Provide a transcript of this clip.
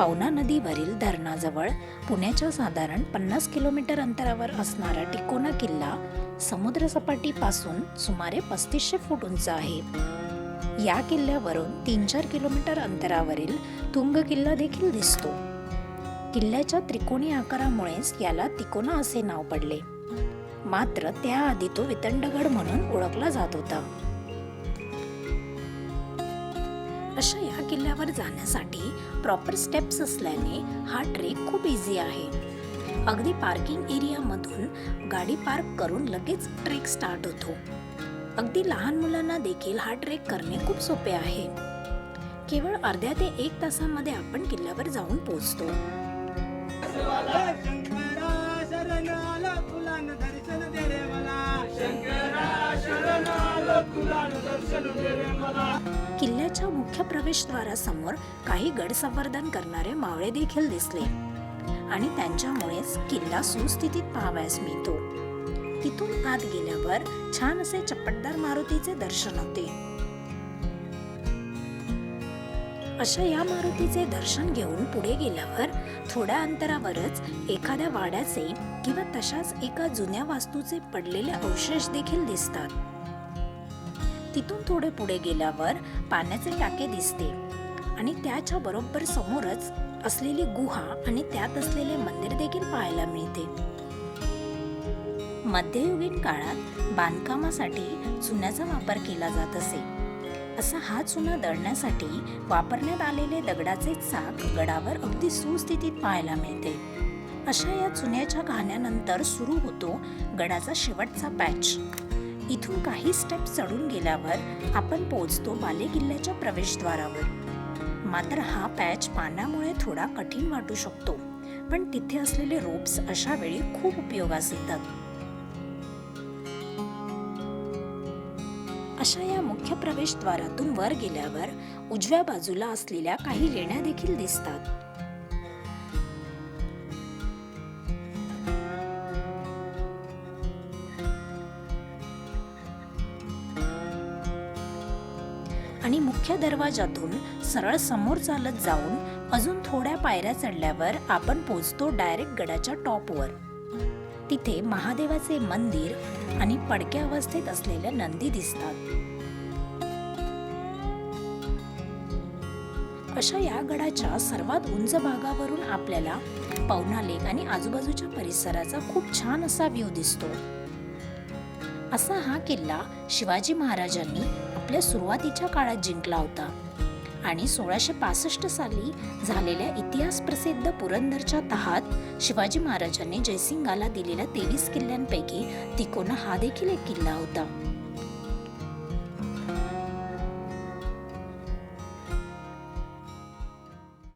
पवना नदीवरील धरणाजवळ पुण्याच्या साधारण पन्नास किलोमीटर अंतरावर असणारा टिकोना किल्ला समुद्रसपाटीपासून सुमारे पस्तीसशे फूट उंच आहे. या किल्ल्यावरून तीन चार किलोमीटर अंतरावरील तुंग किल्ला देखील दिसतो. किल्ल्याच्या त्रिकोणी आकारामुळेच याला तिकोना असे नाव पडले. मात्र त्याआधी तो वितंडगड म्हणून ओळखला जात होता. अशा या किल्ल्यावर जाण्यासाठी प्रॉपर स्टेप्स असल्याने हा ट्रेक खूप इझी आहे. अगदी पार्किंग एरियामधून गाडी पार्क करून लगेच ट्रेक स्टार्ट होतो. अगदी लहान मुलांना देखील हा ट्रेक करणे खूप सोपे आहे. केवळ अर्ध्या ते एक तासामध्ये आपण किल्ल्यावर जाऊन पोहोचतो. किल्ल्याच्या मुख्य प्रवेशद्वारासमोर काही गडसंवर्धन करणारे मावळे देखील दिसले. आणि त्यांच्यामुळेच किल्ला सुस्थितीत पाहावयास मिळतो. तिथून आत गेल्यावर छान असे चप्पटदार मारुतीचे दर्शन होते. अशा या मारुतीचे दर्शन घेऊन पुढे गेल्यावर थोड्या अंतरावरच एखाद्या वाड्याचे किंवा तशाच एका जुन्या वास्तूचे पडलेले अवशेष देखील दिसतात. तिथून थोडे पुढे गेल्यावर पाण्याचे टाके दिसते. आणि त्याच्या बरोबर समोरच असलेली गुहा आणि त्यात असलेले मंदिर देखील पाहायला मिळते. मध्ययुगीन काळात बांधकामासाठी चुन्याचा वापर केला जात असे. असा हा चुना दळण्यासाठी वापरण्यात आलेले दगडाचे चाक गडावर अगदी सुस्थितीत पाहायला मिळते. अशा या चुन्याच्या घाण्यानंतर सुरू होतो गडाचा शेवटचा पॅच. इथून काही स्टेप चढून गेल्यावर आपण पोहोचतो बाले किल्ल्याच्या प्रवेशद्वारावर. मात्र हा पॅच पाण्यामुळे थोडा कठीण वाटू शकतो पण तिथे असलेले रोप्स अशा वेळी खूप उपयोगास येतात. अशा या मुख्य प्रवेशद्वारातून वर गेल्यावर उजव्या बाजूला असलेल्या काही लेण्या देखील दिसतात. आणि मुख्य दरवाजातून सरळ समोर चालत जाऊन अजून थोड्या पायऱ्या चढल्यावर आपण पोचतो डायरेक्ट गडाच्या टॉपवर. तिथे महादेवाचे मंदिर आणि पडक्या अवस्थेत असलेल्या नंदी दिसतात. अशा या गडाच्या सर्वात उंच भागावरून आपल्याला पवना लेक आणि आजूबाजूच्या परिसराचा खूप छान असा व्ह्यू दिसतो. असा हा किल्ला शिवाजी महाराजांनी आपल्या सुरुवातीच्या काळात जिंकला होता. आणि सोळाशे पासष्ट साली झालेल्या इतिहास प्रसिद्ध पुरंदरच्या तहात शिवाजी महाराजांनी जयसिंगाला दिलेल्या तेवीस किल्ल्यांपैकी तिकोना हा देखील एक किल्ला होता.